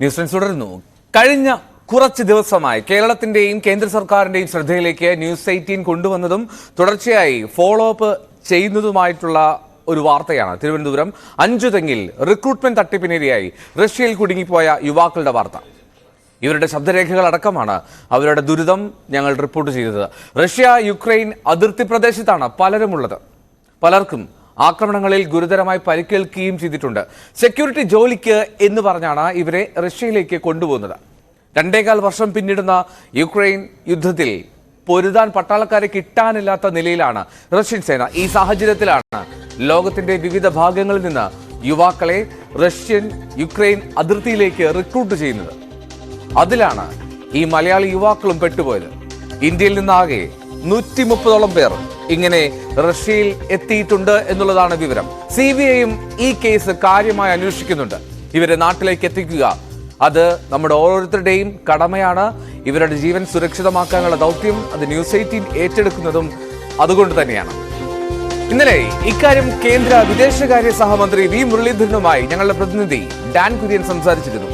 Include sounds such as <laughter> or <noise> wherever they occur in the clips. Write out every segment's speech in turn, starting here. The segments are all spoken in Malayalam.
ന്യൂസ് ലൈൻസ് തുടരുന്നു. കഴിഞ്ഞ കുറച്ച് ദിവസമായി കേരളത്തിന്റെയും കേന്ദ്ര സർക്കാരിന്റെയും ശ്രദ്ധയിലേക്ക് ന്യൂസ് എയ്റ്റീൻ കൊണ്ടുവന്നതും തുടർച്ചയായി ഫോളോ അപ്പ് ചെയ്യുന്നതുമായിട്ടുള്ള ഒരു വാർത്തയാണ്. തിരുവനന്തപുരം അഞ്ചുതെങ്ങിൽ റിക്രൂട്ട്മെന്റ് തട്ടിപ്പിനിരയായി റഷ്യയിൽ കുടുങ്ങിപ്പോയ യുവാക്കളുടെ വാർത്ത. ഇവരുടെ ശബ്ദരേഖകൾ അടക്കമാണ് അവരുടെ ദുരിതം ഞങ്ങൾ റിപ്പോർട്ട് ചെയ്തത്. റഷ്യ യുക്രൈൻ അതിർത്തി പ്രദേശത്താണ് പലരുമുള്ളത്. പലർക്കും ആക്രമണങ്ങളിൽ ഗുരുതരമായി പരിക്കേൽക്കുകയും ചെയ്തിട്ടുണ്ട്. സെക്യൂരിറ്റി ജോലിക്ക് എന്ന് പറഞ്ഞാണ് ഇവരെ റഷ്യയിലേക്ക് കൊണ്ടുപോകുന്നത്. രണ്ടേകാൽ വർഷം പിന്നിടുന്ന യുക്രൈൻ യുദ്ധത്തിൽ പൊരുതാൻ പട്ടാളക്കാരെ കിട്ടാനില്ലാത്ത നിലയിലാണ് റഷ്യൻ സേന. ഈ സാഹചര്യത്തിലാണ് ലോകത്തിന്റെ വിവിധ ഭാഗങ്ങളിൽ നിന്ന് യുവാക്കളെ റഷ്യൻ യുക്രൈൻ അതിർത്തിയിലേക്ക് റിക്രൂട്ട് ചെയ്യുന്നത്. അതിലാണ് ഈ മലയാളി യുവാക്കളും പെട്ടുപോയത്. ഇന്ത്യയിൽ നിന്നാകെ നൂറ്റി മുപ്പതോളം പേർ ഇങ്ങനെ റഷ്യയിൽ എത്തിയിട്ടുണ്ട് എന്നുള്ളതാണ് വിവരം. സി ബി ഐയും ഈ കേസ് കാര്യമായി അന്വേഷിക്കുന്നുണ്ട്. ഇവരെ നാട്ടിലേക്ക് എത്തിക്കുക. അത് നമ്മുടെ ഓരോരുത്തരുടെയും കടമയാണ്. ഇവരുടെ ജീവൻ സുരക്ഷിതമാക്കാനുള്ള ദൗത്യം അത് ന്യൂസ് എയ്റ്റീൻ ഏറ്റെടുക്കുന്നതും അതുകൊണ്ട് തന്നെയാണ്. ഇന്നലെ ഇക്കാര്യം കേന്ദ്ര വിദേശകാര്യ സഹമന്ത്രി വി മുരളീധരനുമായി ഞങ്ങളുടെ പ്രതിനിധി ഡാൻ കുര്യൻ സംസാരിച്ചിരുന്നു.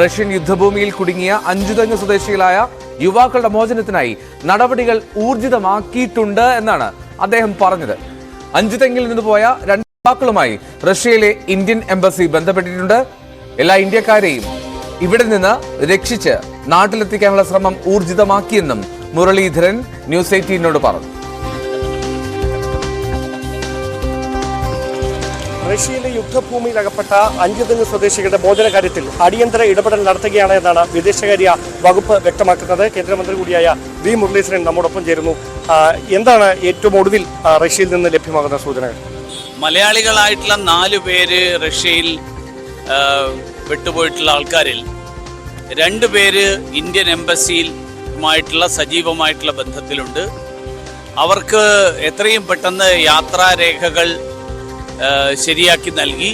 റഷ്യൻ യുദ്ധഭൂമിയിൽ കുടുങ്ങിയ അഞ്ചുതങ്ങ് സ്വദേശികളായ യുവാക്കളുടെ മോചനത്തിനായി നടപടികൾ ഊർജിതമാക്കിയിട്ടുണ്ട് എന്നാണ് അദ്ദേഹം പറഞ്ഞത്. അഞ്ചുതെങ്ങിൽ നിന്ന് പോയ രണ്ട് യുവാക്കളുമായി റഷ്യയിലെ ഇന്ത്യൻ എംബസി ബന്ധപ്പെട്ടിട്ടുണ്ട്. എല്ലാ ഇന്ത്യക്കാരെയും ഇവിടെ നിന്ന് രക്ഷിച്ച് നാട്ടിലെത്തിക്കാനുള്ള ശ്രമം ഊർജിതമാക്കിയെന്നും മുരളീധരൻ ന്യൂസ് എയ്റ്റീനോട് പറഞ്ഞു. റഷ്യയിലെ യുദ്ധഭൂമിയിൽ അകപ്പെട്ട അഞ്ചുതെങ്ങ് സ്വദേശികളുടെ മോചന കാര്യത്തിൽ അടിയന്തര ഇടപെടൽ നടത്തുകയാണ് എന്നാണ് വിദേശകാര്യ വകുപ്പ് വ്യക്തമാക്കുന്നത്. കേന്ദ്രമന്ത്രി കൂടിയായ വി മുരളീധരൻ നമ്മോടൊപ്പം ചേരുന്നു. എന്താണ് ഏറ്റവും ഒടുവിൽ റഷ്യയിൽ നിന്ന് ലഭ്യമാകുന്ന സൂചനകൾ? മലയാളികളായിട്ടുള്ള നാല് പേര് റഷ്യയിൽ വിട്ടുപോയിട്ടുള്ള ആൾക്കാരിൽ. രണ്ടു പേര് ഇന്ത്യൻ എംബസിയിലുമായിട്ടുള്ള സജീവമായിട്ടുള്ള ബന്ധത്തിലുണ്ട്. അവർക്ക് എത്രയും പെട്ടെന്ന് യാത്രാരേഖകൾ ശരിയാക്കി നൽകി.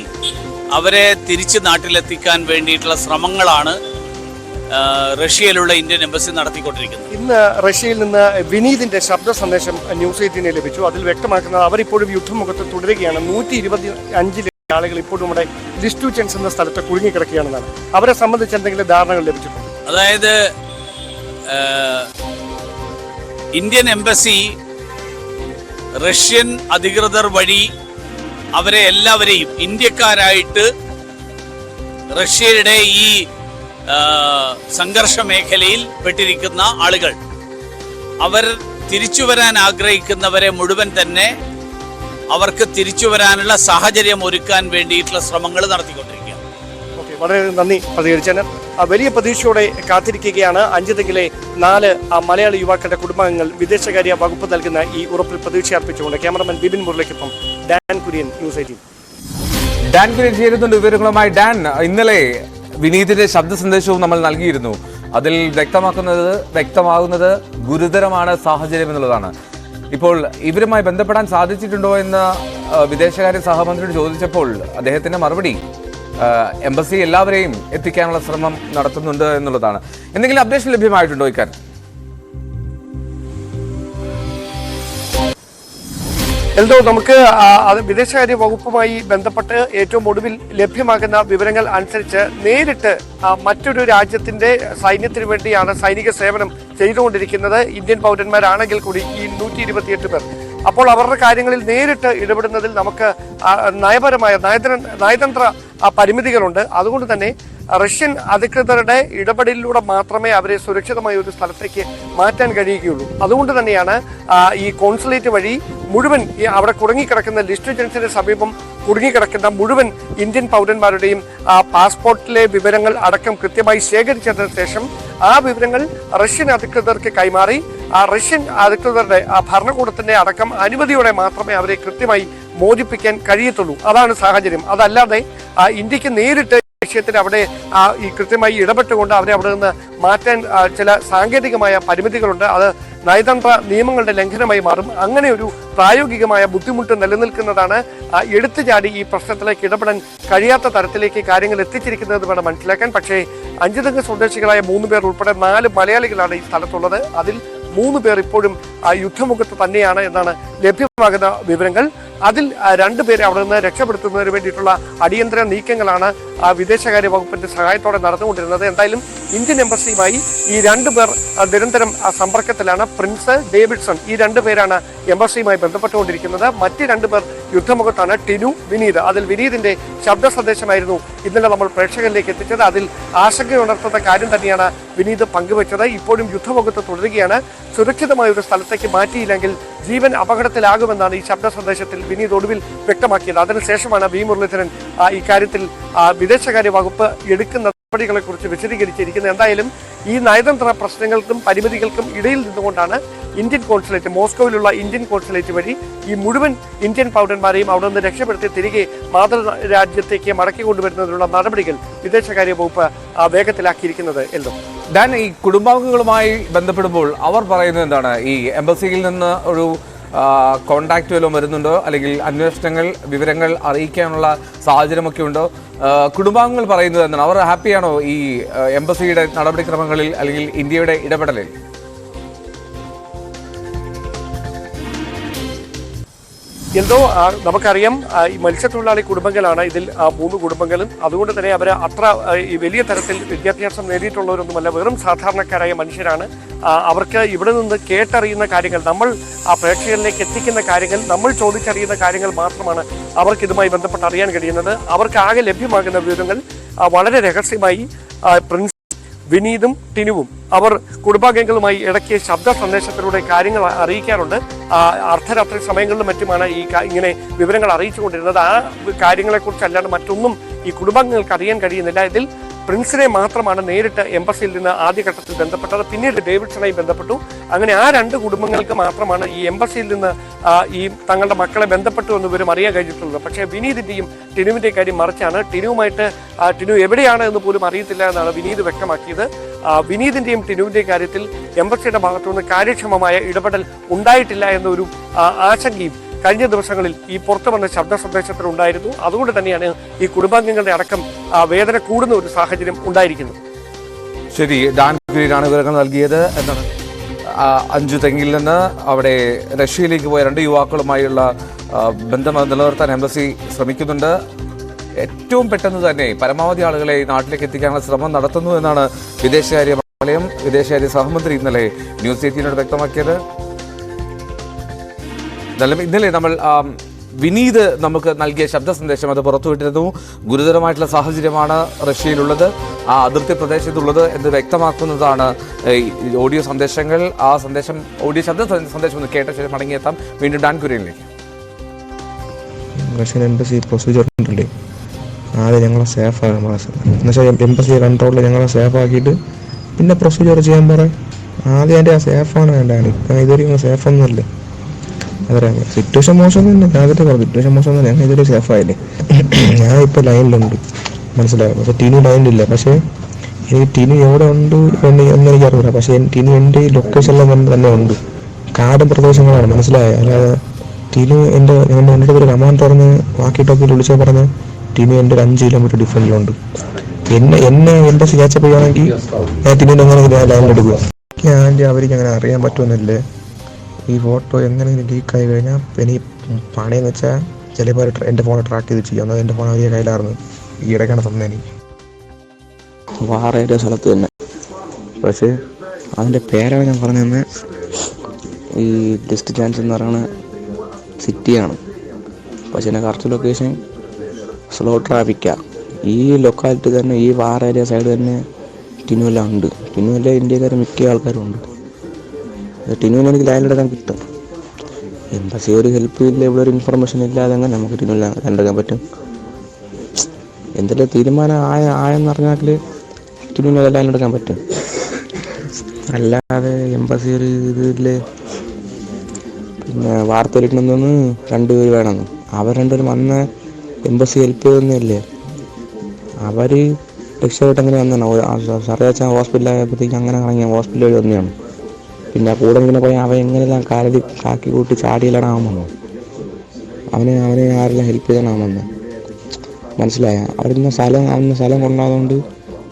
അവരെ തിരിച്ച് നാട്ടിലെത്തിക്കാൻ വേണ്ടിയിട്ടുള്ള ശ്രമങ്ങളാണ് റഷ്യയിലുള്ള ഇന്ത്യൻ എംബസി നടത്തിക്കൊണ്ടിരിക്കുന്നത്. ഇന്ന് റഷ്യയിൽ നിന്ന് വിനീതിന്റെ ശബ്ദ സന്ദേശം ന്യൂസ് എയ്റ്റീനെ ലഭിച്ചു. അതിൽ വ്യക്തമാക്കുന്നത് അവരിപ്പോഴും യുദ്ധമുഖത്ത് തുടരുകയാണ്. നൂറ്റി ഇരുപത്തി അഞ്ചിലെ ആളുകൾ ഇപ്പോഴും ഇവിടെ ലിസ്റ്റു ചെൻസ് എന്ന സ്ഥലത്ത് കുടുങ്ങിക്കിടക്കുകയാണെന്നാണ്. അവരെ സംബന്ധിച്ച് എന്തെങ്കിലും ധാരണകൾ ലഭിച്ചിട്ടുണ്ട്? അതായത് ഇന്ത്യൻ എംബസി റഷ്യൻ അധികൃതർ വഴി അവരെ എല്ലാവരെയും ഇന്ത്യക്കാരായിട്ട് റഷ്യയുടെ ഈ സംഘർഷ മേഖലയിൽ പെട്ടിരിക്കുന്ന ആളുകൾ. അവർ തിരിച്ചു വരാൻ ആഗ്രഹിക്കുന്നവരെ മുഴുവൻ തന്നെ അവർക്ക് തിരിച്ചു വരാനുള്ള സാഹചര്യം ഒരുക്കാൻ വേണ്ടിയിട്ടുള്ള ശ്രമങ്ങൾ നടത്തിക്കൊണ്ടിരിക്കുക വളരെ നന്ദി പ്രതികരിച്ചതിന്. വലിയ പ്രതീക്ഷയോടെ കാത്തിരിക്കുകയാണ്. അഞ്ചുതെങ്കിലെ നാല് മലയാളി യുവാക്കളുടെ കുടുംബാംഗങ്ങൾ വിദേശകാര്യ വകുപ്പ് നൽകുന്ന ഈ ഉറപ്പിൽ പ്രതീക്ഷ അർപ്പിച്ചുകൊണ്ട് ക്യാമറമാൻ ബിബിൻ മുരളിക്കൊപ്പം ഡാൻ കുര്യൻ ന്യൂസ് എയ്റ്റീൻ ഡാൻ കുര്യൻ ചേരുന്നുണ്ട് വിവരങ്ങളുമായി ഡാൻ ഇന്നലെ വിനീതിന്റെ ശബ്ദ സന്ദേശവും നമ്മൾ നൽകിയിരുന്നു. അതിൽ വ്യക്തമാക്കുന്നത് വ്യക്തമാകുന്നത് ഗുരുതരമാണ് സാഹചര്യം എന്നുള്ളതാണ്. ഇപ്പോൾ ഇവരുമായി ബന്ധപ്പെടാൻ സാധിച്ചിട്ടുണ്ടോ എന്ന് വിദേശകാര്യ സഹമന്ത്രിയോട് ചോദിച്ചപ്പോൾ അദ്ദേഹത്തിന്റെ മറുപടി എംബസി എല്ലാവരെയും എത്തിക്കാനുള്ള ശ്രമം നടത്തുന്നുണ്ട് എന്നുള്ളതാണ്. എന്തെങ്കിലും അപ്ഡേഷൻ ലഭ്യമായിട്ടുണ്ടോ ഇക്കാര്യം എൽദോ നമുക്ക് വിദേശകാര്യ വകുപ്പുമായി ബന്ധപ്പെട്ട് ഏറ്റവും ഒടുവിൽ ലഭ്യമാകുന്ന വിവരങ്ങൾ അനുസരിച്ച് നേരിട്ട് മറ്റൊരു രാജ്യത്തിന്റെ സൈന്യത്തിന് വേണ്ടിയാണ് സൈനിക സേവനം ചെയ്തുകൊണ്ടിരിക്കുന്നത്. ഇന്ത്യൻ പൗരന്മാരാണെങ്കിൽ കൂടി ഈ നൂറ്റി ഇരുപത്തിയെട്ട് പേർ. അപ്പോൾ അവരുടെ കാര്യങ്ങളിൽ നേരിട്ട് ഇടപെടുന്നതിൽ നമുക്ക് നയപരമായ നയതന്ത്ര പരിമിതികളുണ്ട്. അതുകൊണ്ട് തന്നെ റഷ്യൻ അധികൃതരുടെ ഇടപെടലിലൂടെ മാത്രമേ അവരെ സുരക്ഷിതമായ ഒരു സ്ഥലത്തേക്ക് മാറ്റാൻ കഴിയുകയുള്ളൂ. അതുകൊണ്ട് തന്നെയാണ് ഈ കോൺസുലേറ്റ് വഴി മുഴുവൻ ഈ അവിടെ കുടുങ്ങിക്കിടക്കുന്ന ലിസ്റ്റ് ജംഗ്ഷന് സമീപം കുടുങ്ങിക്കിടക്കുന്ന മുഴുവൻ ഇന്ത്യൻ പൗരന്മാരുടെയും പാസ്പോർട്ടിലെ വിവരങ്ങൾ അടക്കം കൃത്യമായി ശേഖരിച്ചതിന് ശേഷം ആ വിവരങ്ങൾ റഷ്യൻ അധികൃതർക്ക് കൈമാറി ആ റഷ്യൻ അധികൃതരുടെ ആ ഭരണകൂടത്തിന്റെ അടക്കം അനുമതിയോടെ മാത്രമേ അവരെ കൃത്യമായി മോചിപ്പിക്കാൻ കഴിയത്തുള്ളൂ. അതാണ് സാഹചര്യം. അതല്ലാതെ ഇന്ത്യയ്ക്ക് നേരിട്ട് വിഷയത്തിൽ അവിടെ ഈ കൃത്യമായി ഇടപെട്ടുകൊണ്ട് അവരെ അവിടെ നിന്ന് മാറ്റാൻ ചില സാങ്കേതികമായ പരിമിതികളുണ്ട്. അത് നയതന്ത്ര നിയമങ്ങളുടെ ലംഘനമായി മാറും. അങ്ങനെ ഒരു പ്രായോഗികമായ ബുദ്ധിമുട്ട് നിലനിൽക്കുന്നതാണ് എടുത്തു ചാടി ഈ പ്രശ്നത്തിലേക്ക് ഇടപെടാൻ കഴിയാത്ത തരത്തിലേക്ക് കാര്യങ്ങൾ എത്തിച്ചിരിക്കുന്നത് വേണം മനസ്സിലാക്കാൻ. പക്ഷേ അഞ്ചുതങ്ങ് സ്വദേശികളായ മൂന്ന് പേർ ഉൾപ്പെടെ നാല് മലയാളികളാണ് ഈ സ്ഥലത്തുള്ളത്. അതിൽ മൂന്ന് പേർ ഇപ്പോഴും ആ, യുദ്ധമുഖത്ത് തന്നെയാണ് എന്നാണ് ലഭ്യമാകുന്ന വിവരങ്ങൾ. അതിൽ രണ്ടുപേരെ അവിടെ നിന്ന് രക്ഷപ്പെടുത്തുന്നതിന് വേണ്ടിയിട്ടുള്ള അടിയന്തര നീക്കങ്ങളാണ് ആ, വിദേശകാര്യ വകുപ്പിന്റെ സഹായത്തോടെ നടന്നുകൊണ്ടിരുന്നത്. എന്തായാലും ഇന്ത്യൻ എംബസിയുമായി ഈ രണ്ടു പേർ ആ, നിരന്തരം സമ്പർക്കത്തിലാണ്. പ്രിൻസ് ഡേവിഡ്സൺ ഈ രണ്ടു പേരാണ് എംബസിയുമായി ബന്ധപ്പെട്ടുകൊണ്ടിരിക്കുന്നത് മറ്റ് രണ്ടുപേർ യുദ്ധമുഖത്താണ് ടിനു വിനീത്. അതിൽ വിനീതിന്റെ ശബ്ദ സന്ദേശമായിരുന്നു ഇന്നലെ നമ്മൾ പ്രേക്ഷകരിലേക്ക് എത്തിച്ചത്. അതിൽ ആശങ്കയുണർത്തുന്ന കാര്യം തന്നെയാണ് വിനീത് പങ്കുവച്ചത്. ഇപ്പോഴും യുദ്ധമുഖത്ത് തുടരുകയാണ്. സുരക്ഷിതമായ ഒരു സ്ഥലത്തേക്ക് മാറ്റിയില്ലെങ്കിൽ ജീവൻ അപകടത്തിലാകുമെന്നാണ് ഈ ശബ്ദ സന്ദേശത്തിൽ വിനീത് ഒടുവിൽ വ്യക്തമാക്കിയത്. അതിനുശേഷമാണ് വി മുരളീധരൻ ഇക്കാര്യത്തിൽ വിദേശകാര്യ വകുപ്പ് എടുക്കുന്ന നടപടികളെ കുറിച്ച് വിശദീകരിച്ചിരിക്കുന്നത്. എന്തായാലും ഈ നയതന്ത്ര പ്രശ്നങ്ങൾക്കും പരിമിതികൾക്കും ഇടയിൽ നിന്നുകൊണ്ടാണ് ഇന്ത്യൻ കോൺസുലേറ്റ് മോസ്കോയിലുള്ള ഇന്ത്യൻ കോൺസുലേറ്റ് വഴി ഈ മുഴുവൻ ഇന്ത്യൻ പൗരന്മാരെയും അവിടെ നിന്ന് രക്ഷപ്പെടുത്തി തിരികെ മാതൃരാജ്യത്തേക്ക് മടക്കി കൊണ്ടുവരുന്നതിനുള്ള നടപടികൾ വിദേശകാര്യ വകുപ്പ് വേഗത്തിലാക്കിയിരിക്കുന്നത്. എല്ലോ ഡാൻ ഈ കുടുംബാംഗങ്ങളുമായി ബന്ധപ്പെടുമ്പോൾ അവർ പറയുന്നത് എന്താണ്? ഈ എംബസിയിൽ നിന്ന് ഒരു കോണ്ടാക്ട് വല്ലതും വരുന്നുണ്ടോ? അല്ലെങ്കിൽ അന്വേഷണങ്ങൾ വിവരങ്ങൾ അറിയിക്കാനുള്ള സാഹചര്യമൊക്കെ ഉണ്ടോ? കുടുംബാംഗങ്ങൾ പറയുന്നത് എന്താണ്? അവർ ഹാപ്പിയാണോ ഈ എംബസിയുടെ നടപടിക്രമങ്ങളിൽ അല്ലെങ്കിൽ ഇന്ത്യയുടെ ഇടപെടലിൽ? എന്തോ നമുക്കറിയാം ഈ മത്സ്യത്തൊഴിലാളി കുടുംബങ്ങളാണ് ഇതിൽ മൂന്ന് കുടുംബങ്ങളും. അതുകൊണ്ട് തന്നെ അവർ അത്ര വലിയ തരത്തിൽ വിദ്യാഭ്യാസം നേടിയിട്ടുള്ളവരൊന്നുമല്ല വെറും സാധാരണക്കാരായ മനുഷ്യരാണ്. അവർക്ക് ഇവിടെ നിന്ന് കേട്ടറിയുന്ന കാര്യങ്ങൾ നമ്മൾ ആ പ്രേക്ഷകരിലേക്ക് എത്തിക്കുന്ന കാര്യങ്ങൾ നമ്മൾ ചോദിച്ചറിയുന്ന കാര്യങ്ങൾ മാത്രമാണ് അവർക്ക് ഇതുമായി ബന്ധപ്പെട്ട് അറിയാൻ കഴിയുന്നത്. അവർക്ക് ആകെ ലഭ്യമാകുന്ന വിവരങ്ങൾ വളരെ രഹസ്യമായി പ്രിൻസ് വിനീതും ടിനുവും അവർ കുടുംബാംഗങ്ങളുമായി ഇടയ്ക്ക് ശബ്ദ സന്ദേശത്തിലൂടെ കാര്യങ്ങൾ അറിയിക്കാറുണ്ട്. അർദ്ധരാത്രി സമയങ്ങളിലും മറ്റുമാണ് ഈ ഇങ്ങനെ വിവരങ്ങൾ അറിയിച്ചുകൊണ്ടിരുന്നത്. ആ കാര്യങ്ങളെക്കുറിച്ച് അല്ലാണ്ട് മറ്റൊന്നും ഈ കുടുംബാംഗങ്ങൾക്ക് അറിയാൻ കഴിയുന്നില്ല. ഇതിൽ പ്രിൻസിനെ മാത്രമാണ് നേരിട്ട് എംബസിയിൽ നിന്ന് ആദ്യഘട്ടത്തിൽ ബന്ധപ്പെട്ടത്. പിന്നീട് ഡേവിഡ്സണായി ബന്ധപ്പെട്ടു. അങ്ങനെ ആ രണ്ട് കുടുംബങ്ങൾക്ക് മാത്രമാണ് ഈ എംബസിയിൽ നിന്ന് ഈ തങ്ങളുടെ മക്കളെ ബന്ധപ്പെട്ടു എന്ന് ഇവരും അറിയാൻ കഴിഞ്ഞിട്ടുള്ളത്. പക്ഷേ വിനീതിന്റെയും ടിനുവിന്റെ കാര്യം മറിച്ചാണ്. ടിനുവുമായിട്ട് ടിനു എവിടെയാണ് എന്ന് പോലും അറിയത്തില്ല എന്നാണ് വിനീത് വ്യക്തമാക്കിയത്. വിനീതിന്റെയും ടിനുവിന്റെയും കാര്യത്തിൽ എംബസിയുടെ ഭാഗത്തുനിന്ന് കാര്യക്ഷമമായ ഇടപെടൽ ഉണ്ടായിട്ടില്ല എന്നൊരു ആശങ്കയും കഴിഞ്ഞ ദിവസങ്ങളിൽ ഈ പുറത്തു വന്ന ശബ്ദ സന്ദേശത്തിൽ ഉണ്ടായിരുന്നു. അതുകൊണ്ട് തന്നെയാണ് ഈ കുടുംബാംഗങ്ങളുടെ അടക്കം വേദന കൂടുന്ന ഒരു സാഹചര്യം ഉണ്ടായിരിക്കുന്നത്. ശരി ഡാൻ വിവരങ്ങൾ നൽകിയത് എന്താണ് അഞ്ചു തെങ്ങിൽ നിന്ന് അവിടെ റഷ്യയിലേക്ക് പോയ രണ്ട് യുവാക്കളുമായുള്ള ബന്ധം നിലനിർത്താൻ എംബസി ശ്രമിക്കുന്നുണ്ട്. ഏറ്റവും പെട്ടെന്ന് തന്നെ പരമാവധി ആളുകളെ നാട്ടിലേക്ക് എത്തിക്കാനുള്ള ശ്രമം നടത്തുന്നു എന്നാണ് വിദേശകാര്യ മന്ത്രാലയം വിദേശകാര്യ സഹമന്ത്രി ഇന്നലെ ന്യൂസ് എയ്റ്റീനോട് വ്യക്തമാക്കിയത്. ഇന്നലെ നമ്മൾ വിനീത് നമുക്ക് നൽകിയ ശബ്ദ സന്ദേശം അത് പുറത്തുവിട്ടിരുന്നു ഗുരുതരമായിട്ടുള്ള സാഹചര്യമാണ് റഷ്യയിലുള്ളത്. ആ അതിർത്തി പ്രദേശത്തുള്ളത് എന്ന് വ്യക്തമാക്കുന്നതാണ് ഓഡിയോ സന്ദേശങ്ങൾ. ആ സന്ദേശം ഓഡിയോ ശബ്ദ സന്ദേശം ഒന്ന് കേട്ട ശേഷം മടങ്ങിയെത്താം. വീണ്ടും ഡാൻ കുര്യനിലേക്ക്. റഷ്യൻ എംബസി പ്രൊസീജിയർ ഉണ്ടല്ലേ? ആദ്യം ഞങ്ങളെ സേഫ് ആകാൻ പാസ് എന്നുവെച്ചാൽ എംബസി കൺട്രോളിൽ ഞങ്ങളെ സേഫ് ആക്കിയിട്ട് പിന്നെ പ്രൊസീജിയർ ചെയ്യാൻ പറ. ആദ്യം എന്റെ ആ സേഫാണ് വേണ്ടത്. ഇപ്പം ഇതുവരെ സേഫ് ഒന്നുമല്ലേ അതറിയാം സിറ്റുവേഷൻ മോശം തന്നെ ഞാൻ പറഞ്ഞു സിറ്റുവേഷൻ മോശം തന്നെ ഞങ്ങൾ ഇതൊരു സേഫ് ആയില്ലേ? <clears throat> ഞാൻ ഇപ്പോൾ ലൈനിലുണ്ട് മനസ്സിലായോ? പക്ഷേ ടീനു ലൈനിലില്ല പക്ഷേ എനിക്ക് ടീനു എവിടെ ഉണ്ട് എന്ന് എന്ന് എനിക്ക് അറിയില്ല പക്ഷേ ടീനു എന്റെ ഈ എല്ലാം തന്നെ ഉണ്ട്. കാടും പ്രദേശങ്ങളാണ്. മനസ്സിലായോ? അല്ലാതെ ടീനു എന്റെ ഞങ്ങളുടെ എന്റെ ഒരു കമാൻഡ് പറഞ്ഞ് വാക്കി ടോക്കിൽ വിളിച്ചാൽ പറഞ്ഞ് ടീനു എന്റെ ഒരു അഞ്ച് കിലോമീറ്റർ ഡിഫറന്റിലുണ്ട് എന്നെ എന്നെ എന്റെ പോയാണെങ്കിൽ ഞാൻ ടീനുവിന്റെ എങ്ങനെ ലൈനിലെടുക്കുക ഞാൻ അവർക്ക് അങ്ങനെ അറിയാൻ പറ്റുമെന്നല്ലേ? ഈ ഫോട്ടോ എങ്ങനെയെങ്കിലും ലീക്കായി കഴിഞ്ഞാൽ ഇനി പണിയെന്ന് വെച്ചാൽ ചിലപ്പോൾ എന്റെ ഫോൺ ട്രാക്ക് ചെയ്ത് ചെയ്യാം. എന്നാൽ എന്റെ ഫോൺ അവരുടെ കയ്യിലായിരുന്നു. ഈ ഇടയ്ക്കാണ് തന്നെ എനിക്ക്. വാറയുടെ സ്ഥലത്ത് തന്നെ. പക്ഷേ അതിന്റെ പേരാണ് ഞാൻ പറഞ്ഞു തന്നെ. ഈ ഡിസ്റ്റ് ചാൻസ് എന്ന് പറയുന്ന സിറ്റിയാണ്. പക്ഷേ എന്റെ കറക്റ്റ് ലൊക്കേഷൻ സ്ലോ ട്രാഫിക്കാണ് ഈ ലൊക്കാലിറ്റി തന്നെ ഈ വാറ ഏരിയ സൈഡ് തന്നെ ടിനുവെല്ലാം ഉണ്ട്. ടിനുവെല്ല ഇന്ത്യക്കാർ മിക്ക ആൾക്കാരും ഉണ്ട്. ടിനുവിന് എനിക്ക് ലാൻഡെടുക്കാൻ കിട്ടും എംബസി ഒരു ഹെൽപ്പ് ഇല്ല ഇവിടെ ഒരു ഇൻഫർമേഷൻ ഇല്ലാതെ അങ്ങനെ നമുക്ക് ടിനുവിൽ ലാൻഡെടുക്കാൻ പറ്റും? എന്തെങ്കിലും തീരുമാനം ആയ ആയെന്ന് പറഞ്ഞാൽ ടിനുവിന് ലാൻഡ് എടുക്കാൻ പറ്റും. അല്ലാതെ എംബസി ഒരു ഇല്ലേ? പിന്നെ വാർത്ത വാർത്തയിലിട്ടുണ്ടെന്ന് രണ്ടുപേർ വേണമെന്ന് അവർ രണ്ടുപേരും വന്ന എംബസി ഹെൽപ്പ് ചെയ്തൊന്നുമില്ലേ അവർ രക്ഷപ്പെട്ട് അങ്ങനെ വന്നതാണ്? സർവേച്ച ഹോസ്പിറ്റലായപ്പോഴത്തേക്ക് അങ്ങനെ ഇറങ്ങിയ ഹോസ്പിറ്റൽ വഴി വന്നെയാണ് പിന്നെ കൂടെ ഇങ്ങനെ പോയി അവൻ എങ്ങനെല്ലാം കാലടി കാക്കി കൂട്ടി ചാടിയിലാണ് അവൻ അവന് അവനെ ആരെല്ലാം ഹെൽപ്പ് ചെയ്താണ് അവൻ മനസ്സിലായ? അവിടുന്ന് സ്ഥലം അവന് സ്ഥലം കൊണ്ടാതുകൊണ്ട്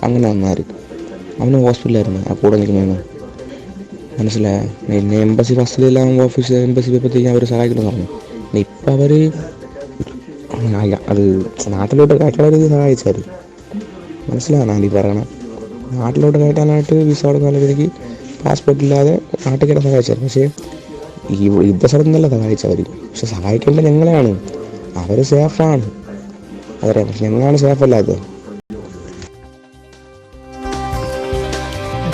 അങ്ങനെ വന്നാർ അവന് ഹോസ്പിറ്റലായിരുന്നു ആ കൂടെ നിൽക്കുന്നതെന്ന്. മനസ്സിലായ? പിന്നെ എംബസി ഫസ്റ്റിലെല്ലാം ഓഫീസ് എംബസി പോയപ്പോഴത്തേക്കും അവർ സഹായിക്കണം പറഞ്ഞു. ഇപ്പം അവർ അത് നാട്ടിലോട്ട് കയറ്റാൻ സഹായിച്ചാൽ മനസ്സിലാകണം ഈ പറയണം. നാട്ടിലോട്ട് കയറ്റാനായിട്ട് വിസ കൊടുക്കാൻ രീതിക്ക് പാസ്പോർട്ട് ഇല്ലാതെ നാട്ടിൽ കിട്ടാൻ സഹായിച്ചത് പക്ഷേ ഈ യുദ്ധ സ്ഥലത്ത് നിന്നല്ല സഹായിച്ചവർ പക്ഷെ സഹായിക്കേണ്ടത് ഞങ്ങളെയാണ്. അവർ സേഫാണ്. അതറിയാം പക്ഷെ ഞങ്ങളാണ് സേഫ് അല്ലാത്തത്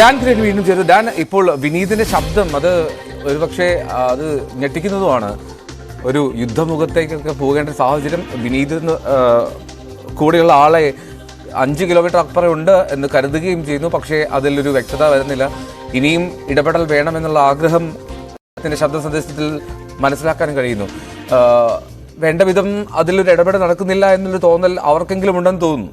ഡാൻ ഗ്രേഡ് വീണ്ടും ചെയ്തു. ഡാൻ ഇപ്പോൾ വിനീതിന്റെ ശബ്ദം അത് ഒരുപക്ഷെ പക്ഷേ അത് ഞെട്ടിക്കുന്നതുമാണ്. ഒരു യുദ്ധമുഖത്തേക്കൊക്കെ പോകേണ്ട സാഹചര്യം വിനീത് കൂടെയുള്ള ആളെ അഞ്ച് കിലോമീറ്റർ അപ്പുറം ഉണ്ട് എന്ന് കരുതുകയും ചെയ്യുന്നു. പക്ഷേ അതിലൊരു വ്യക്തത വരുന്നില്ല. ഇനിയും ഇടപെടൽ വേണമെന്നുള്ള ആഗ്രഹം അദ്ദേഹത്തിന്റെ ശബ്ദ സന്ദേശത്തിൽ മനസ്സിലാക്കാൻ കഴിയുന്നു. വേണ്ട വിധം അതിലൊരു ഇടപെടൽ നടക്കുന്നില്ല എന്നൊരു തോന്നൽ അവർക്കെങ്കിലും ഉണ്ടെന്ന് തോന്നുന്നു.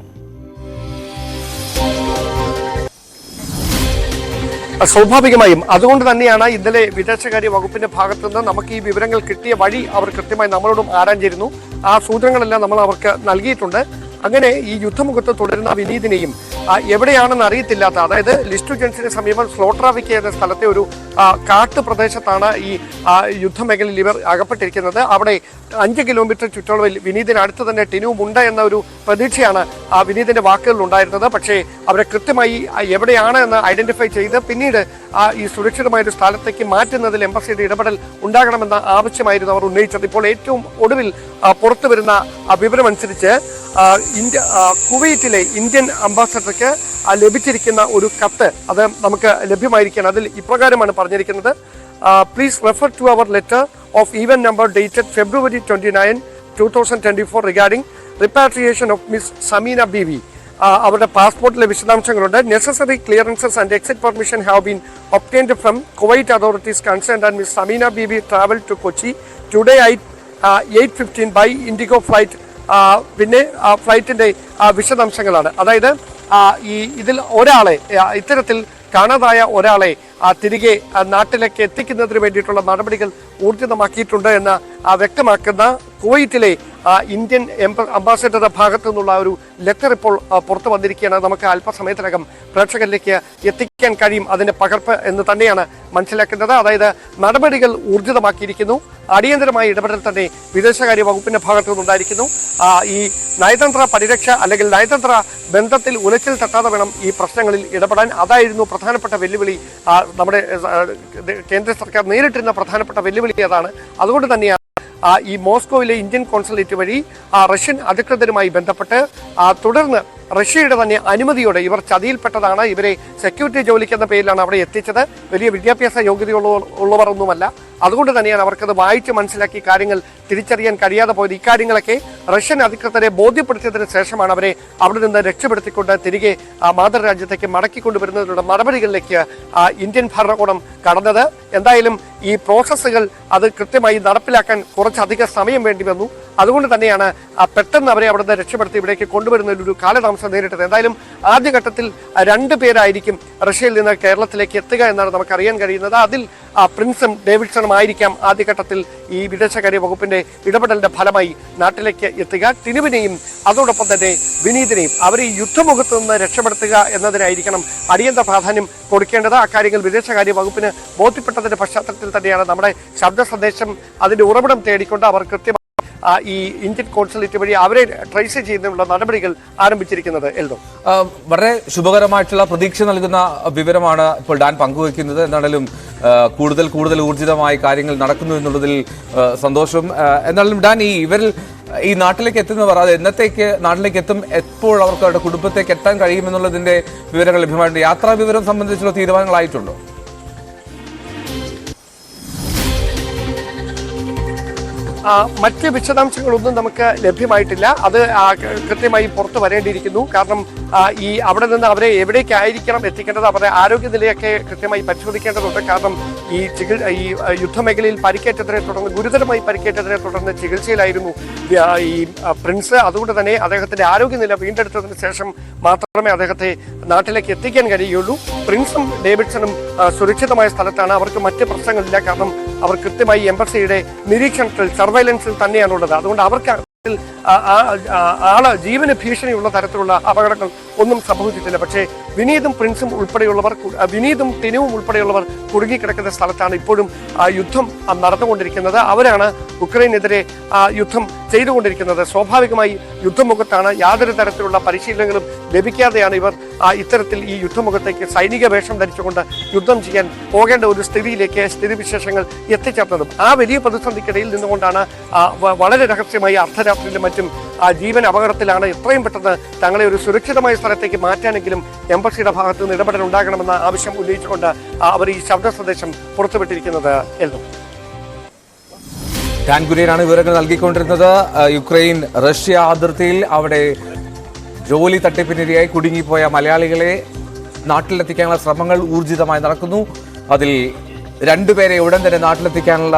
സ്വാഭാവികമായും അതുകൊണ്ട് തന്നെയാണ് ഇന്നലെ വിദേശകാര്യ വകുപ്പിന്റെ ഭാഗത്തു നിന്ന് നമുക്ക് ഈ വിവരങ്ങൾ കിട്ടിയ വഴി അവർ കൃത്യമായി നമ്മളോടും ആരാഞ്ഞിരുന്നു ആ സൂചനകളെല്ലാം നമ്മൾ അവർക്ക് നൽകിയിട്ടുണ്ട്. അങ്ങനെ ഈ യുദ്ധമുഖത്ത് തുടരുന്ന വിനീതിനെയും എവിടെയാണെന്ന് അറിയത്തില്ലാത്ത അതായത് ലിസ്റ്റു ജംഗ്ഷന് സമീപം സ്ലോട്രാവിക്ക എന്ന സ്ഥലത്തെ ഒരു കാട്ടു പ്രദേശത്താണ് ഈ യുദ്ധമേഖലയിൽ ഇവർ അകപ്പെട്ടിരിക്കുന്നത്. അവിടെ അഞ്ച് കിലോമീറ്റർ ചുറ്റളവിൽ വിനീതിന് അടുത്ത് തന്നെ ടിനുവും ഉണ്ട് എന്ന ഒരു പ്രതീക്ഷയാണ് ആ വിനീതിന്റെ വാക്കുകളിൽ ഉണ്ടായിരുന്നത്. പക്ഷേ അവരെ കൃത്യമായി എവിടെയാണ് എന്ന് ഐഡന്റിഫൈ ചെയ്ത് പിന്നീട് ആ ഈ സുരക്ഷിതമായ ഒരു സ്ഥലത്തേക്ക് മാറ്റുന്നതിൽ എംബസിയുടെ ഇടപെടൽ ഉണ്ടാകണമെന്ന ആവശ്യമായിരുന്നു അവർ ഉന്നയിച്ചത്. ഇപ്പോൾ ഏറ്റവും ഒടുവിൽ പുറത്തു വരുന്ന വിവരമനുസരിച്ച് ഇന്ത്യ കുവൈറ്റിലെ ഇന്ത്യൻ ആ, ലഭിച്ചിരിക്കുന്ന ഒരു കത്ത് അത് നമുക്ക് ലഭ്യമായിരിക്കണം അതിൽ ഇപ്രകാരമാണ് പറഞ്ഞിരിക്കുന്നത്. Please refer to our letter of even number dated February twenty nine two thousand twenty four regarding repatriation of miss Sameena B V അവരുടെ പാസ്പോർട്ടിലെ വിശദാംശങ്ങളുണ്ട്. Necessary clearances and exit permission have been obtained from Kuwait authorities concern and miss Sameena B V travel to Kochi today I eight fifteen by IndiGo flight പിന്നെ ഫ്ലൈറ്റിന്റെ വിശദാംശങ്ങളാണ്. അതായത് ഈ ഇതിൽ ഒരാളെ ഇത്തരത്തിൽ കാണാതായ ഒരാളെ തിരികെ നാട്ടിലേക്ക് എത്തിക്കുന്നതിന് വേണ്ടിയിട്ടുള്ള നടപടികൾ ഊർജിതമാക്കിയിട്ടുണ്ട് എന്ന് വ്യക്തമാക്കുന്ന കുവൈറ്റിലെ ഇന്ത്യൻ അംബാസഡറുടെ ഭാഗത്തു നിന്നുള്ള ഒരു ലെറ്റർ ഇപ്പോൾ പുറത്തു വന്നിരിക്കുകയാണ്. നമുക്ക് അല്പസമയത്തിനകം പ്രേക്ഷകരിലേക്ക് എത്തിക്കാൻ കഴിയും അതിന്റെ പകർപ്പ് എന്ന് തന്നെയാണ് മനസ്സിലാക്കേണ്ടത് അതായത് നടപടികൾ ഊർജിതമാക്കിയിരിക്കുന്നു. അടിയന്തരമായ ഇടപെടൽ തന്നെ വിദേശകാര്യ വകുപ്പിന്റെ ഭാഗത്തു നിന്നുണ്ടായിരിക്കുന്നു. ഈ നയതന്ത്ര പരിരക്ഷ അല്ലെങ്കിൽ നയതന്ത്ര ബന്ധത്തിൽ ഉലച്ചിൽ തട്ടാതെ വേണം ഈ പ്രശ്നങ്ങളിൽ ഇടപെടാൻ. അതായിരുന്നു പ്രധാനപ്പെട്ട വെല്ലുവിളി. നമ്മുടെ കേന്ദ്ര സർക്കാർ നേരിട്ടിരുന്ന പ്രധാനപ്പെട്ട വെല്ലുവിളി അതാണ്. അതുകൊണ്ട് തന്നെയാണ് ഈ മോസ്കോയിലെ ഇന്ത്യൻ കോൺസുലേറ്റ് വഴി റഷ്യൻ അധികൃതരുമായി ബന്ധപ്പെട്ട് തുടർന്ന് റഷ്യയുടെ തന്നെ അനുമതിയോടെ ഇവർ ചതിയിൽപ്പെട്ടതാണ്. ഇവരെ സെക്യൂരിറ്റി ജോലിക്കെന്ന പേരിലാണ് അവിടെ എത്തിച്ചത്. വലിയ വിദ്യാഭ്യാസ യോഗ്യതയുള്ള ഉള്ളവർ ഒന്നുമല്ല അതുകൊണ്ട് തന്നെയാണ് അവർക്കത് വായിച്ച് മനസ്സിലാക്കി കാര്യങ്ങൾ തിരിച്ചറിയാൻ കഴിയാതെ പോയത്. ഇക്കാര്യങ്ങളൊക്കെ റഷ്യൻ അധികൃതരെ ബോധ്യപ്പെടുത്തിയതിനു ശേഷമാണ് അവരെ അവിടെ നിന്ന് രക്ഷപ്പെടുത്തിക്കൊണ്ട് തിരികെ മാതൃരാജ്യത്തേക്ക് മടക്കിക്കൊണ്ടുവരുന്നതിനുള്ള നടപടികളിലേക്ക് ഇന്ത്യൻ ഭരണകൂടം കടന്നത്. എന്തായാലും ഈ പ്രോസസ്സുകൾ അത് കൃത്യമായി നടപ്പിലാക്കാൻ കുറച്ചധികം സമയം വേണ്ടി വന്നു. അതുകൊണ്ട് തന്നെയാണ് പെട്ടെന്ന് അവരെ അവിടെ നിന്ന് രക്ഷപ്പെടുത്തി ഇവിടേക്ക് കൊണ്ടുവരുന്നതിൽ ഒരു കാലതാമസം നേരിട്ടത്. എന്തായാലും ആദ്യഘട്ടത്തിൽ രണ്ട് പേരായിരിക്കും റഷ്യയിൽ നിന്ന് കേരളത്തിലേക്ക് എത്തുക എന്നാണ് നമുക്ക് അറിയാൻ കഴിയുന്നത്. അതിൽ പ്രിൻസും ഡേവിഡ്സണും ആയിരിക്കാം ആദ്യഘട്ടത്തിൽ ഈ വിദേശകാര്യ വകുപ്പിന്റെ ഇടപെടലിന്റെ ഫലമായി നാട്ടിലേക്ക് എത്തുക. ടിനുവിനെയും അതോടൊപ്പം തന്നെ വിനീതിനെയും അവർ ഈ യുദ്ധമുഖത്ത് നിന്ന് രക്ഷപ്പെടുത്തുക എന്നതിനായിരിക്കണം അടിയന്തര പ്രാധാന്യം കൊടുക്കേണ്ടത്. അക്കാര്യങ്ങൾ വിദേശകാര്യ വകുപ്പിന് ബോധ്യപ്പെട്ടതിന്റെ പശ്ചാത്തലത്തിൽ തന്നെയാണ് നമ്മുടെ ശബ്ദ സന്ദേശം അതിന്റെ ഉറവിടം തേടിക്കൊണ്ട് അവർ കൃത്യമായി ഈ ഇന്ത്യൻ കോൺസുലേറ്റ് വഴി അവരെ ട്രേസ് ചെയ്യുന്നതിനുള്ള നടപടികൾ ആരംഭിച്ചിരിക്കുന്നത് എൽദോ വളരെ ശുഭകരമായിട്ടുള്ള പ്രതീക്ഷ നൽകുന്ന വിവരമാണ് ഇപ്പോൾ ഡാൻ പങ്കുവയ്ക്കുന്നത്. എന്നാണേലും കൂടുതൽ കൂടുതൽ ഊർജിതമായി കാര്യങ്ങൾ നടക്കുന്നു എന്നുള്ളതിൽ സന്തോഷം. എന്നാലും ഡാൻ ഈ ഇവരിൽ ഈ നാട്ടിലേക്ക് എത്തുന്നവർ അത് എന്നത്തേക്ക് നാട്ടിലേക്ക് എത്തും എപ്പോൾ അവർക്ക് അവരുടെ കുടുംബത്തേക്ക് എത്താൻ കഴിയുമെന്നുള്ളതിന്റെ വിവരങ്ങൾ ലഭ്യമായിട്ടുണ്ട്. യാത്രാ വിവരം സംബന്ധിച്ചുള്ള തീരുമാനങ്ങളായിട്ടുണ്ടോ മറ്റ് വിശദാംശങ്ങളൊന്നും നമുക്ക് ലഭ്യമായിട്ടില്ല. അത് കൃത്യമായി പുറത്തു വരേണ്ടിയിരിക്കുന്നു. കാരണം ഈ അവിടെ നിന്ന് അവരെ എവിടേക്കായിരിക്കണം എത്തിക്കേണ്ടത് അവരുടെ ആരോഗ്യനിലയൊക്കെ കൃത്യമായി പരിശോധിക്കേണ്ടതുണ്ട്. കാരണം ഈ ചികിത്സ ഈ യുദ്ധമേഖലയിൽ പരിക്കേറ്റതിനെ തുടർന്ന് ഗുരുതരമായി പരിക്കേറ്റതിനെ തുടർന്ന് ചികിത്സയിലായിരുന്നു ഈ പ്രിൻസ്. അതുകൊണ്ട് തന്നെ അദ്ദേഹത്തിന്റെ ആരോഗ്യനില വീണ്ടെടുത്തതിന് ശേഷം മാത്രമേ അദ്ദേഹത്തെ നാട്ടിലേക്ക് എത്തിക്കാൻ കഴിയുള്ളൂ. പ്രിൻസും ഡേവിഡ്സണും സുരക്ഷിതമായ സ്ഥലത്താണ്. അവർക്ക് മറ്റ് പ്രശ്നങ്ങളില്ല. കാരണം അവർ കൃത്യമായി എംബസിയുടെ നിരീക്ഷണത്തിൽ സർവൈലൻസിൽ തന്നെയാണുള്ളത്. അതുകൊണ്ട് അവർക്ക് ആൾ ജീവന് ഭീഷണിയുള്ള തരത്തിലുള്ള അപകടങ്ങൾ ഒന്നും സംഭവിച്ചിട്ടില്ല. പക്ഷേ വിനീതും പ്രിൻസും ഉൾപ്പെടെയുള്ളവർ വിനീതും ടിനുവും ഉൾപ്പെടെയുള്ളവർ കുടുങ്ങിക്കിടക്കുന്ന സ്ഥലത്താണ് ഇപ്പോഴും ആ യുദ്ധം നടന്നുകൊണ്ടിരിക്കുന്നത്. അവരാണ് ഉക്രൈനെതിരെ ആ, യുദ്ധം ചെയ്തുകൊണ്ടിരിക്കുന്നത്. സ്വാഭാവികമായി യുദ്ധമുഖത്താണ് യാതൊരു തരത്തിലുള്ള പരിശീലനങ്ങളും ലഭിക്കാതെയാണ് ഇവർ ആ, ഇത്തരത്തിൽ ഈ യുദ്ധമുഖത്തേക്ക് സൈനിക വേഷം ധരിച്ചുകൊണ്ട് യുദ്ധം ചെയ്യാൻ പോകേണ്ട ഒരു സ്ഥിതിയിലേക്ക് സ്ഥിതിവിശേഷങ്ങൾ എത്തിച്ചേർന്നതും ആ വലിയ പ്രതിസന്ധിക്കിടയിൽ നിന്നുകൊണ്ടാണ് വളരെ രഹസ്യമായി അർദ്ധരാത്രിയിലും മറ്റും ആ ജീവൻ അപകടത്തിലാണ് എത്രയും പെട്ടെന്ന് തങ്ങളെ ഒരു സുരക്ഷിതമായ സ്ഥലത്തേക്ക് മാറ്റാനെങ്കിലും എംബസിയുടെ ഭാഗത്ത് നിന്ന് ഇടപെടൽ ഉണ്ടാകണമെന്ന ആവശ്യം ഉന്നയിച്ചുകൊണ്ട് അവർ ഈ ശബ്ദ സന്ദേശം പുറത്തുവിട്ടിരിക്കുന്നത് എൽദോ ഡാൻ കുര്യനാണ് വിവരങ്ങൾ നൽകിക്കൊണ്ടിരുന്നത്. യുക്രൈൻ റഷ്യ അതിർത്തിയിൽ അവിടെ ജോലി തട്ടിപ്പിനിരയായി കുടുങ്ങിപ്പോയ മലയാളികളെ നാട്ടിലെത്തിക്കാനുള്ള ശ്രമങ്ങൾ ഊർജിതമായി നടക്കുന്നു. അതിൽ രണ്ടുപേരെ ഉടൻ തന്നെ നാട്ടിലെത്തിക്കാനുള്ള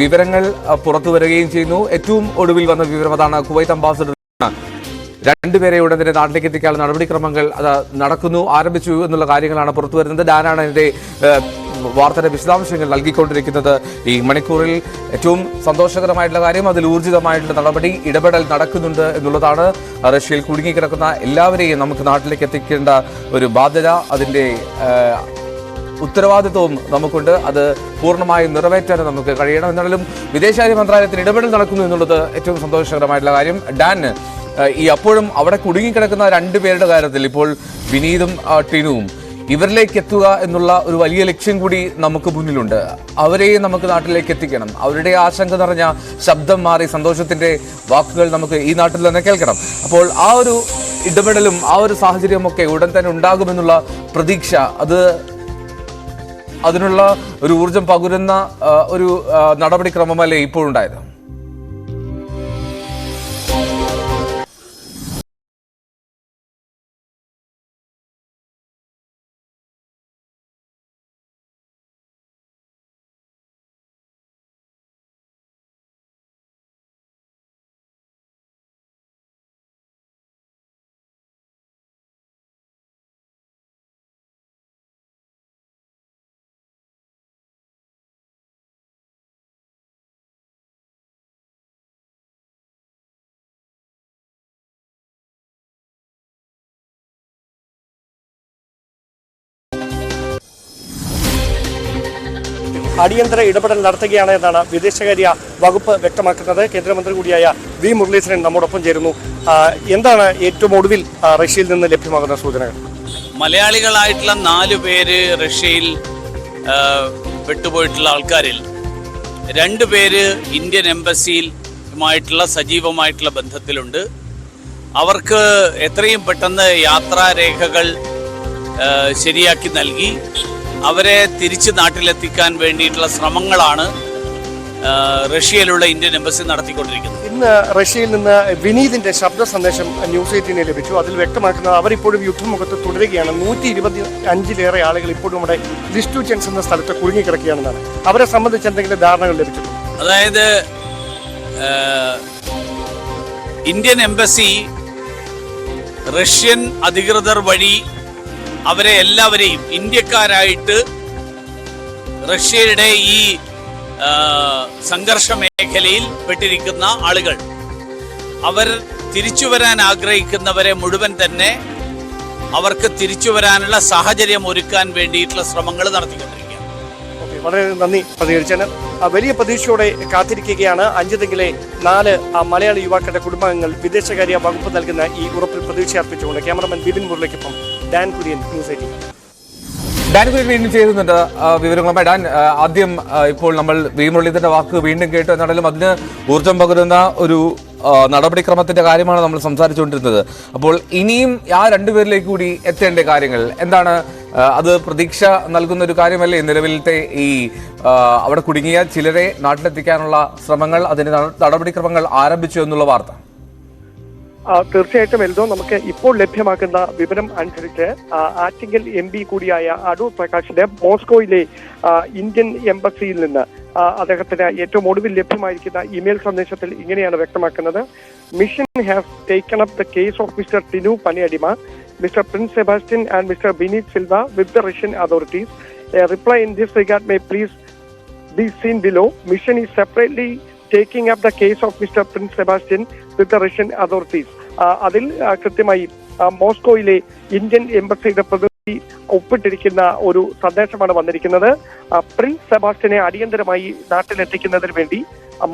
വിവരങ്ങൾ പുറത്തു വരികയും ചെയ്യുന്നു. ഏറ്റവും ഒടുവിൽ വന്ന വിവരം അതാണ് കുവൈത്ത് അംബാസഡർ. രണ്ടുപേരെ ഉടൻ തന്നെ നാട്ടിലേക്ക് എത്തിക്കാനുള്ള നടപടിക്രമങ്ങൾ അത് നടക്കുന്നു ആരംഭിച്ചു എന്നുള്ള കാര്യങ്ങളാണ് പുറത്തു വരുന്നത്. ഡാനാണ് ഏഹ്, വാർത്തയുടെ വിശദാംശങ്ങൾ നൽകിക്കൊണ്ടിരിക്കുന്നത് ഈ മണിക്കൂറിൽ ഏറ്റവും സന്തോഷകരമായിട്ടുള്ള കാര്യം അതിൽ ഊർജിതമായിട്ടുള്ള നടപടി ഇടപെടൽ നടക്കുന്നുണ്ട് എന്നുള്ളതാണ്. റഷ്യയിൽ കുടുങ്ങിക്കിടക്കുന്ന എല്ലാവരെയും നമുക്ക് നാട്ടിലേക്ക് എത്തിക്കേണ്ട ഒരു ബാധ്യത. അതിന്റെ ഉത്തരവാദിത്വവും നമുക്കുണ്ട്. അത് പൂർണമായും നിറവേറ്റാൻ നമുക്ക് കഴിയണം. എന്നാലും വിദേശകാര്യ മന്ത്രാലയത്തിന് ഇടപെടൽ നടക്കുന്നു എന്നുള്ളത് ഏറ്റവും സന്തോഷകരമായിട്ടുള്ള കാര്യം. ഡാൻ ഈ അപ്പോഴും അവിടെ കുടുങ്ങിക്കിടക്കുന്ന രണ്ടു പേരുടെ കാര്യത്തിൽ ഇപ്പോൾ വിനീതും ടിനുവും ഇവരിലേക്ക് എത്തുക എന്നുള്ള ഒരു വലിയ ലക്ഷ്യം കൂടി നമുക്ക് മുന്നിലുണ്ട്. അവരെയും നമുക്ക് നാട്ടിലേക്ക് എത്തിക്കണം. അവരുടെ ആശങ്ക നിറഞ്ഞ ശബ്ദം മാറി സന്തോഷത്തിന്റെ വാക്കുകൾ നമുക്ക് ഈ നാട്ടിൽ തന്നെ കേൾക്കണം. അപ്പോൾ ആ ഒരു ഇടപെടലും ആ ഒരു സാഹചര്യമൊക്കെ ഉടൻ തന്നെ ഉണ്ടാകുമെന്നുള്ള പ്രതീക്ഷ അത് അതിനുള്ള ഒരു ഊർജം പകരുന്ന ഒരു നടപടിക്രമമല്ലേ ഇപ്പോഴുണ്ടായത്? അടിയന്തര ഇടപെടൽ നടത്തുകയാണ് എന്നാണ് വിദേശകാര്യ വകുപ്പ് വ്യക്തമാക്കുന്നത്. കേന്ദ്രമന്ത്രി കൂടിയായ വി മുരളീധരൻ നമ്മോടൊപ്പം ചേരുന്നു. എന്താണ് ഏറ്റവും ഒടുവിൽ റഷ്യയിൽ നിന്ന് ലഭ്യമാകുന്ന സൂചനകൾ? മലയാളികളായിട്ടുള്ള നാല് പേര് റഷ്യയിൽ വിട്ടുപോയിട്ടുള്ള ആൾക്കാരിൽ രണ്ട് പേര് ഇന്ത്യൻ എംബസിയിലുമായിട്ടുള്ള സജീവമായിട്ടുള്ള ബന്ധത്തിലുണ്ട്. അവർക്ക് എത്രയും പെട്ടെന്ന് യാത്രാരേഖകൾ ശരിയാക്കി നൽകി. അവരെ തിരിച്ച് നാട്ടിലെത്തിക്കാൻ വേണ്ടിയിട്ടുള്ള ശ്രമങ്ങളാണ് റഷ്യയിലുള്ള ഇന്ത്യൻ എംബസി നടത്തിക്കൊണ്ടിരിക്കുന്നത്. ഇന്ന് റഷ്യയിൽ നിന്ന് വിനീതിന്റെ ശബ്ദ സന്ദേശം ന്യൂസ് എയ്റ്റീനെ ലഭിച്ചു. അതിൽ വ്യക്തമാക്കുന്നത് അവരിപ്പോഴും യുദ്ധമുഖത്ത് തുടരുകയാണ്. നൂറ്റി ഇരുപത്തി അഞ്ചിലേറെ ആളുകൾ ഇപ്പോഴും നമ്മുടെ ലിസ്റ്റുചൻസ് എന്ന സ്ഥലത്ത് കുടുങ്ങിക്കിടക്കുകയാണെന്നാണ്. അവരെ സംബന്ധിച്ച് എന്തെങ്കിലും ധാരണകൾ ലഭിച്ചു അതായത് ഇന്ത്യൻ എംബസി റഷ്യൻ അധികൃതർ വഴി അവരെ എല്ലാവരെയും ഇന്ത്യക്കാരായിട്ട് റഷ്യയുടെ ഈ സംഘർഷ മേഖലയിൽ പെട്ടിരിക്കുന്ന ആളുകൾ. അവർ തിരിച്ചു വരാൻ ആഗ്രഹിക്കുന്നവരെ മുഴുവൻ തന്നെ അവർക്ക് തിരിച്ചു വരാനുള്ള സാഹചര്യം ഒരുക്കാൻ വേണ്ടിയിട്ടുള്ള ശ്രമങ്ങൾ നടത്തിക്കൊണ്ടിരിക്കുകയാണ്. ഓക്കെ വളരെ നന്ദി പ്രതികരിച്ചതിന്. വലിയ പ്രതീക്ഷയോടെ കാത്തിരിക്കുകയാണ്. അഞ്ചുതെങ്കിലെ നാല് മലയാളി യുവാക്കളുടെ കുടുംബാംഗങ്ങൾ വിദേശകാര്യ വകുപ്പ് നൽകുന്ന ഈ ഉറപ്പിൽ പ്രതീക്ഷ അർപ്പിച്ചുകൊണ്ട് ക്യാമറമാൻ ബിപിൻ മുരളിക്കൊപ്പം ഡാൻ കുര്യൻ ന്യൂസ് എയ്റ്റീൻ ഡാൻ കുര്യൻ വീണ്ടും ചെയ്യുന്നുണ്ട് വിവരങ്ങളുമായി ഡാൻ ആദ്യം ഇപ്പോൾ നമ്മൾ വി മുരളീധരന്റെ വാക്ക് വീണ്ടും കേട്ടു എന്നാണെങ്കിലും അതിന് ഊർജം പകരുന്ന ഒരു നടപടിക്രമത്തിന്റെ കാര്യമാണ് നമ്മൾ സംസാരിച്ചുകൊണ്ടിരുന്നത്. അപ്പോൾ ഇനിയും ആ രണ്ടുപേരിലേക്ക് കൂടി എത്തേണ്ട കാര്യങ്ങൾ എന്താണ്? അത് പ്രതീക്ഷ നൽകുന്ന ഒരു കാര്യമല്ലേ? നിലവിലത്തെ ഈ അവിടെ കുടുങ്ങിയ ചിലരെ നാട്ടിലെത്തിക്കാനുള്ള ശ്രമങ്ങൾ അതിന് നടപടിക്രമങ്ങൾ ആരംഭിച്ചു എന്നുള്ള വാർത്ത. തീർച്ചയായിട്ടും എൽദോ നമുക്ക് ഇപ്പോൾ ലഭ്യമാക്കുന്ന വിവരം അനുസരിച്ച് ആറ്റിങ്കൽ എം പി കൂടിയായ അടൂർ പ്രകാശിന്റെ മോസ്കോയിലെ ഇന്ത്യൻ എംബസിയിൽ നിന്ന് അദ്ദേഹത്തിന് ഏറ്റവും ഒടുവിൽ ലഭ്യമായിരിക്കുന്ന ഇമെയിൽ സന്ദേശത്തിൽ ഇങ്ങനെയാണ് വ്യക്തമാക്കുന്നത്. Mission has taken up the case of mister Tinu Paniyadima mister Prince Sebastian and mister Bineeth Silva with the Russian authorities reply in this regard may please be seen below mission is separately taking up the case of mister Prince Sebastian with the Russian authorities അതിൽ കൃത്യമായി മോസ്കോയിലെ ഇന്ത്യൻ എംബസിയുടെ പ്രതിനിധി ഒപ്പിട്ടിരിക്കുന്ന ഒരു സന്ദേശമാണ് വന്നിരിക്കുന്നത്. പ്രിൻസ് സെബാസ്റ്റ്യനെ അടിയന്തരമായി നാട്ടിലെത്തിക്കുന്നതിന് വേണ്ടി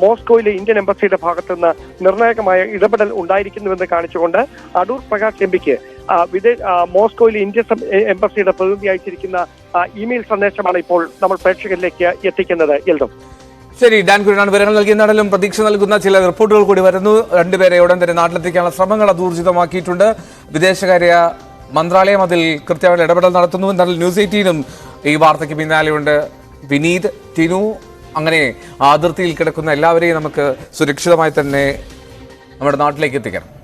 മോസ്കോയിലെ ഇന്ത്യൻ എംബസിയുടെ ഭാഗത്തു നിന്ന് നിർണായകമായ ഇടപെടൽ ഉണ്ടായിരിക്കുന്നുവെന്ന് കാണിച്ചുകൊണ്ട് അടൂർ പ്രകാശ് എം പിക്ക് വിദേ മോസ്കോയിലെ ഇന്ത്യൻ എംബസിയുടെ പ്രതിനിധി അയച്ചിരിക്കുന്ന ഇമെയിൽ സന്ദേശമാണ് ഇപ്പോൾ നമ്മൾ പ്രേക്ഷകരിലേക്ക് എത്തിക്കുന്നത്. എൽദോ ശരി ഡാൻ കുര്യനാണ് വിവരങ്ങൾ നൽകിയെന്നാണെങ്കിലും പ്രതീക്ഷ നൽകുന്ന ചില റിപ്പോർട്ടുകൾ കൂടി വരുന്നു. രണ്ടുപേരെ ഉടൻ തന്നെ നാട്ടിലെത്തിക്കാനുള്ള ശ്രമങ്ങൾ അത് ഊർജിതമാക്കിയിട്ടുണ്ട് വിദേശകാര്യ മന്ത്രാലയം അതിൽ കൃത്യമായ ഇടപെടൽ നടത്തുന്നു. എന്നാൽ ന്യൂസ് എയ്റ്റീനും ഈ വാർത്തയ്ക്ക് പിന്നാലെയുണ്ട്. വിനീത് ടിനു അങ്ങനെ അതിർത്തിയിൽ കിടക്കുന്ന എല്ലാവരെയും നമുക്ക് സുരക്ഷിതമായി തന്നെ നമ്മുടെ നാട്ടിലേക്ക് എത്തിക്കണം.